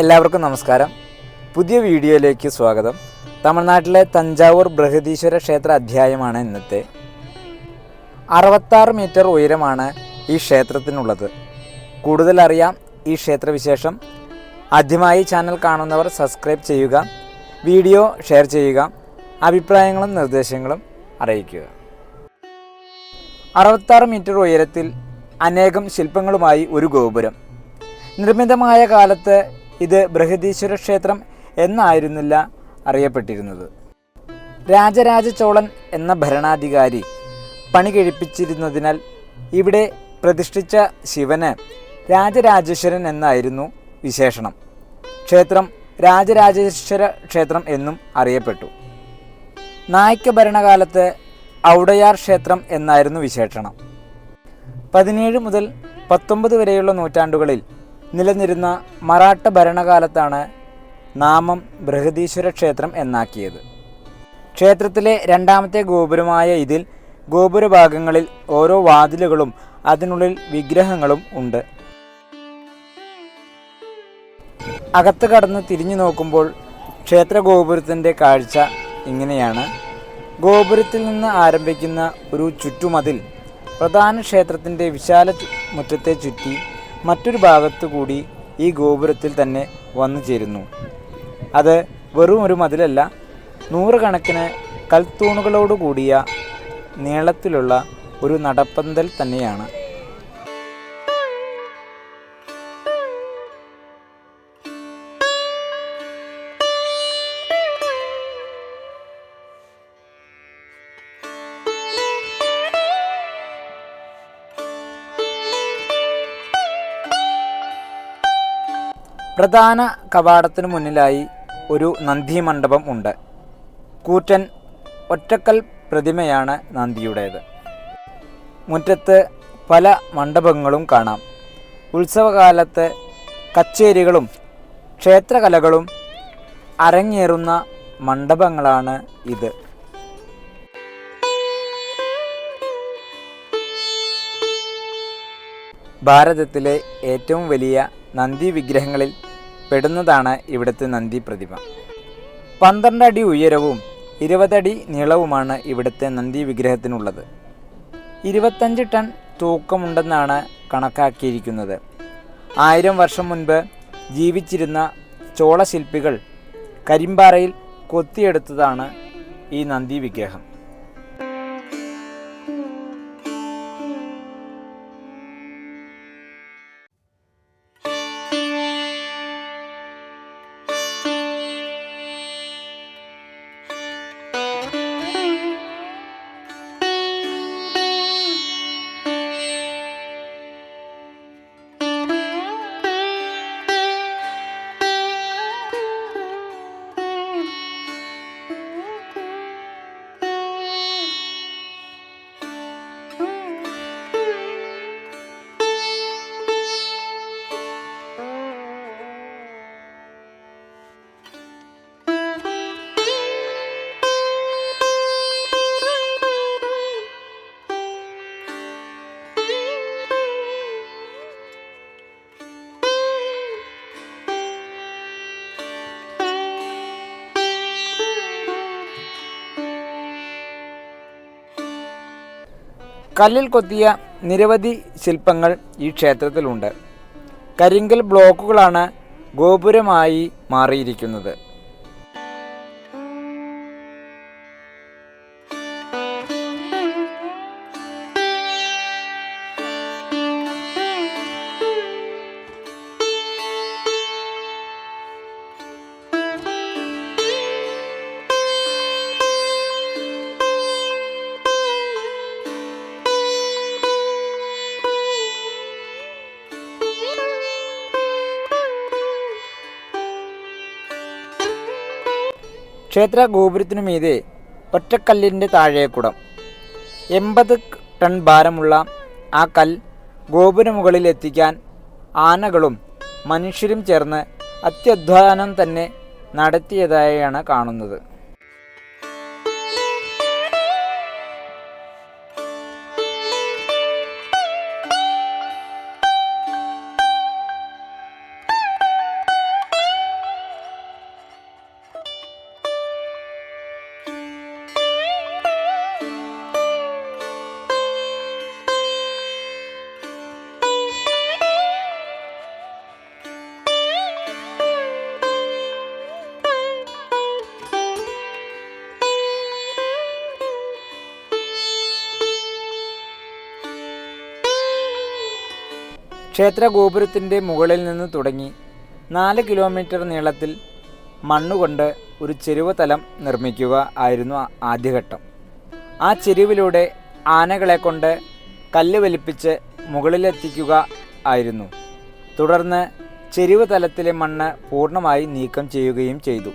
എല്ലാവർക്കും നമസ്കാരം. പുതിയ വീഡിയോയിലേക്ക് സ്വാഗതം. തമിഴ്നാട്ടിലെ തഞ്ചാവൂർ ബൃഹദീശ്വര ക്ഷേത്ര അധ്യായമാണ് ഇന്നത്തെ. അറുപത്താറ് മീറ്റർ ഉയരമാണ് ഈ ക്ഷേത്രത്തിനുള്ളത്. കൂടുതലറിയാം ഈ ക്ഷേത്രവിശേഷം. ആദ്യമായി ചാനൽ കാണുന്നവർ സബ്സ്ക്രൈബ് ചെയ്യുക വീഡിയോ ഷെയർ ചെയ്യുക അഭിപ്രായങ്ങളും നിർദ്ദേശങ്ങളും അറിയിക്കുക. അറുപത്താറ് മീറ്റർ ഉയരത്തിൽ അനേകം ശില്പങ്ങളുമായി ഒരു ഗോപുരം. നിർമ്മിതമായ കാലത്ത് ഇത് ബൃഹദീശ്വര ക്ഷേത്രം എന്നായിരുന്നില്ല അറിയപ്പെട്ടിരുന്നത്. രാജരാജ ചോളൻ എന്ന ഭരണാധികാരി പണി കഴിപ്പിച്ചിരുന്നതിനാൽ ഇവിടെ പ്രതിഷ്ഠിച്ച ശിവന് രാജരാജേശ്വരൻ എന്നായിരുന്നു വിശേഷണം. ക്ഷേത്രം രാജരാജേശ്വര ക്ഷേത്രം എന്നും അറിയപ്പെട്ടു. നായ്ക്ക ഭരണകാലത്ത് ഔടയാർ ക്ഷേത്രം എന്നായിരുന്നു വിശേഷണം. പതിനേഴ് മുതൽ പത്തൊമ്പത് വരെയുള്ള നൂറ്റാണ്ടുകളിൽ നിലനിരുന്ന മറാഠ ഭരണകാലത്താണ് നാമം ബൃഹദീശ്വര ക്ഷേത്രം എന്നാക്കിയത്. ക്ഷേത്രത്തിലെ രണ്ടാമത്തെ ഗോപുരമായ ഇതിൽ ഗോപുരഭാഗങ്ങളിൽ ഓരോ വാതിലുകളും അതിനുള്ളിൽ വിഗ്രഹങ്ങളും ഉണ്ട്. അകത്ത് കടന്ന് തിരിഞ്ഞു നോക്കുമ്പോൾ ക്ഷേത്ര ഗോപുരത്തിന്റെ കാഴ്ച ഇങ്ങനെയാണ്. ഗോപുരത്തിൽ നിന്ന് ആരംഭിക്കുന്ന ഒരു ചുറ്റുമതിൽ പ്രധാന ക്ഷേത്രത്തിന്റെ വിശാല മുറ്റത്തെ ചുറ്റി മറ്റൊരു ഭാഗത്തു കൂടി ഈ ഗോപുരത്തിൽ തന്നെ വന്നു ചേരുന്നു. അത് വെറും ഒരു മതിലല്ല നൂറുകണക്കിന് കൽത്തൂണുകളോട് കൂടിയ നീളത്തിലുള്ള ഒരു നടപ്പന്തൽ തന്നെയാണ്. പ്രധാന കവാടത്തിനു മുന്നിലായി ഒരു നന്ദി മണ്ഡപം ഉണ്ട്. കൂറ്റൻ ഒറ്റക്കൽ പ്രതിമയാണ് നന്ദിയുടേത്. മുറ്റത്ത് പല മണ്ഡപങ്ങളും കാണാം. ഉത്സവകാലത്ത് കച്ചേരികളും ക്ഷേത്രകലകളും അരങ്ങേറുന്ന മണ്ഡപങ്ങളാണ് ഇത്. ഭാരതത്തിലെ ഏറ്റവും വലിയ നന്ദി വിഗ്രഹങ്ങളിൽ പെടുന്നതാണ് ഇവിടുത്തെ നന്ദി പ്രതിമ പന്ത്രണ്ട് അടി ഉയരവും ഇരുപതടി നീളവുമാണ് ഇവിടുത്തെ നന്ദി വിഗ്രഹത്തിനുള്ളത് ഇരുപത്തഞ്ച് ടൺ തൂക്കമുണ്ടെന്നാണ് കണക്കാക്കിയിരിക്കുന്നത്. ആയിരം വർഷം മുൻപ് ജീവിച്ചിരുന്ന ചോളശില്പികൾ കരിമ്പാറയിൽ കൊത്തിയെടുത്തതാണ് ഈ നന്ദി വിഗ്രഹം കല്ലിൽ കൊത്തിയ നിരവധി ശില്പങ്ങൾ ഈ ക്ഷേത്രത്തിലുണ്ട്. കരിങ്കൽ ബ്ലോക്കുകളാണ് ഗോപുരമായി മാറിയിരിക്കുന്നത്. ക്ഷേത്ര ഗോപുരത്തിനു മീതെ ഒറ്റക്കല്ലിന്റെ താഴേക്കുടം. എൺപത് ടൺ ഭാരമുള്ള ആ കൽ ഗോപുര മുകളിൽ എത്തിക്കാൻ ആനകളും മനുഷ്യരും ചേർന്ന് അത്യധ്വാനം തന്നെ നടത്തിയതായാണ് കാണുന്നത്. ക്ഷേത്ര ഗോപുരത്തിന്റെ മുകളിൽ നിന്ന് തുടങ്ങി നാല് കിലോമീറ്റർ നീളത്തിൽ മണ്ണുകൊണ്ട് ഒരു ചെരുവ് തലം നിർമ്മിക്കുക ആയിരുന്നു ആദ്യഘട്ടം. ആ ചെരുവിലൂടെ ആനകളെ കൊണ്ട് കല്ല് വലിപ്പിച്ച് മുകളിലെത്തിക്കുക ആയിരുന്നു. തുടർന്ന് ചെരുവ് തലത്തിലെ മണ്ണ് പൂർണമായി നീക്കം ചെയ്യുകയും ചെയ്തു.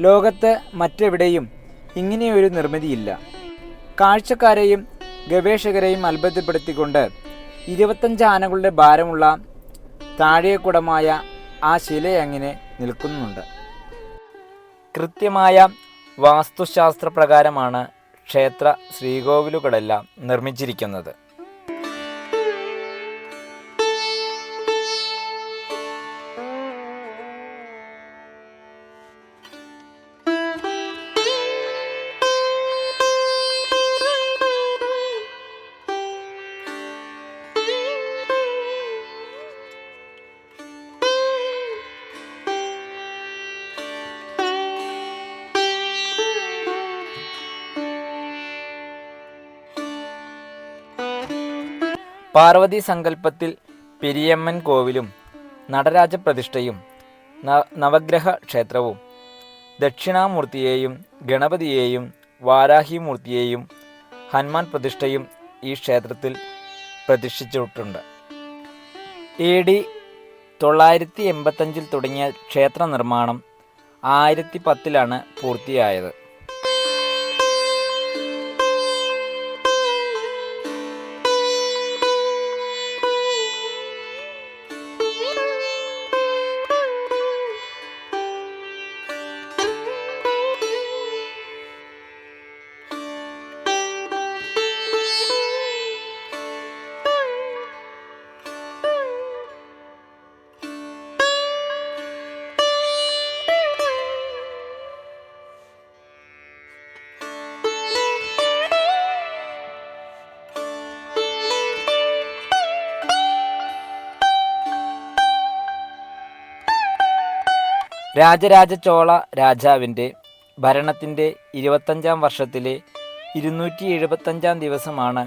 ലോകത്ത് മറ്റെവിടെയും ഇങ്ങനെയൊരു നിർമ്മിതിയില്ല. കാഴ്ചക്കാരെയും ഗവേഷകരെയും അത്ഭുതപ്പെടുത്തിക്കൊണ്ട് ഇരുപത്തഞ്ച് ആനകളുടെ ഭാരമുള്ള താഴേക്കുടമായ ആ ശിലയങ്ങനെ നിൽക്കുന്നുണ്ട്? കൃത്യമായ വാസ്തുശാസ്ത്ര പ്രകാരമാണ് ക്ഷേത്ര ശ്രീകോവിലുകളെല്ലാം നിർമ്മിച്ചിരിക്കുന്നത്. പാർവതി സങ്കല്പത്തിൽ പെരിയമ്മൻ കോവിലും നടരാജ പ്രതിഷ്ഠയും നവഗ്രഹ ക്ഷേത്രവും ദക്ഷിണാമൂർത്തിയെയും ഗണപതിയെയും വാരാഹിമൂർത്തിയെയും ഹനുമാൻ പ്രതിഷ്ഠയും ഈ ക്ഷേത്രത്തിൽ പ്രതിഷ്ഠിച്ചിട്ടുണ്ട്. എ ഡി തൊള്ളായിരത്തി എൺപത്തഞ്ചിൽ തുടങ്ങിയ ക്ഷേത്ര നിർമ്മാണം ആയിരത്തി പത്തിലാണ് പൂർത്തിയായത്. രാജരാജ ചോള രാജാവിന്റെ ഭരണത്തിന്റെ ഇരുപത്തഞ്ചാം വർഷത്തിലെ ഇരുന്നൂറ്റി എഴുപത്തഞ്ചാം ദിവസമാണ്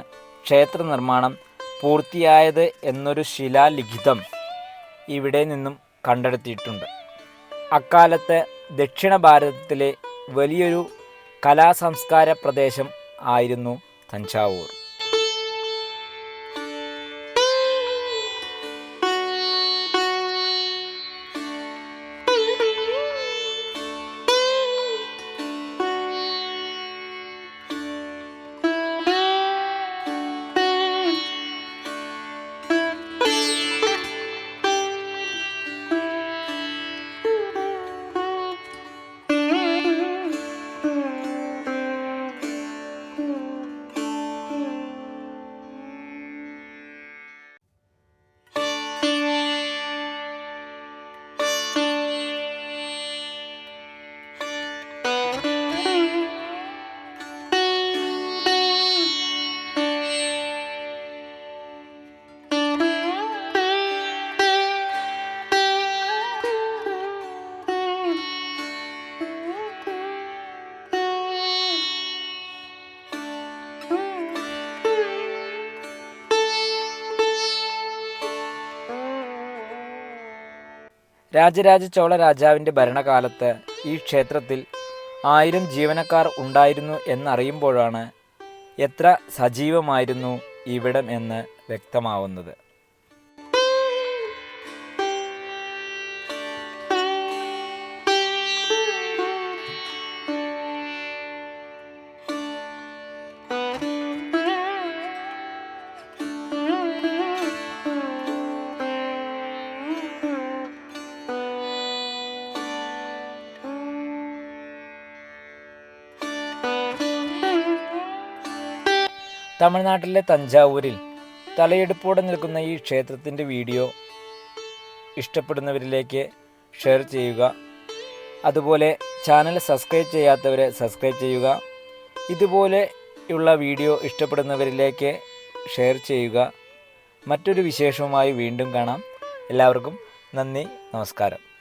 ക്ഷേത്ര നിർമ്മാണം പൂർത്തിയായത് എന്നൊരു ശിലാലിഖിതം ഇവിടെ നിന്നും കണ്ടെടുത്തിയിട്ടുണ്ട് അക്കാലത്ത് ദക്ഷിണ ഭാരതത്തിലെ വലിയൊരു കലാസംസ്കാര പ്രദേശം ആയിരുന്നു തഞ്ചാവൂർ. രാജരാജ ചോള രാജാവിന്റെ ഭരണകാലത്ത് ഈ ക്ഷേത്രത്തിൽ ആയിരം ജീവനക്കാർ ഉണ്ടായിരുന്നു എന്നറിയുമ്പോഴാണ് എത്ര സജീവമായിരുന്നു ഇവിടം എന്ന് വ്യക്തമാവുന്നത്. തമിഴ്നാട്ടിലെ തഞ്ചാവൂരിൽ തലയെടുപ്പോടെ നിൽക്കുന്ന ഈ ക്ഷേത്രത്തിന്റെ വീഡിയോ ഇഷ്ടപ്പെടുന്നവരിലേക്ക് ഷെയർ ചെയ്യുക. അതുപോലെ ചാനൽ സബ്സ്ക്രൈബ് ചെയ്യാത്തവരെ സബ്സ്ക്രൈബ് ചെയ്യുക. ഇതുപോലെയുള്ള വീഡിയോ ഇഷ്ടപ്പെടുന്നവരിലേക്ക് ഷെയർ ചെയ്യുക. മറ്റൊരു വിശേഷവുമായി വീണ്ടും കാണാം. എല്ലാവർക്കും നന്ദി നമസ്കാരം.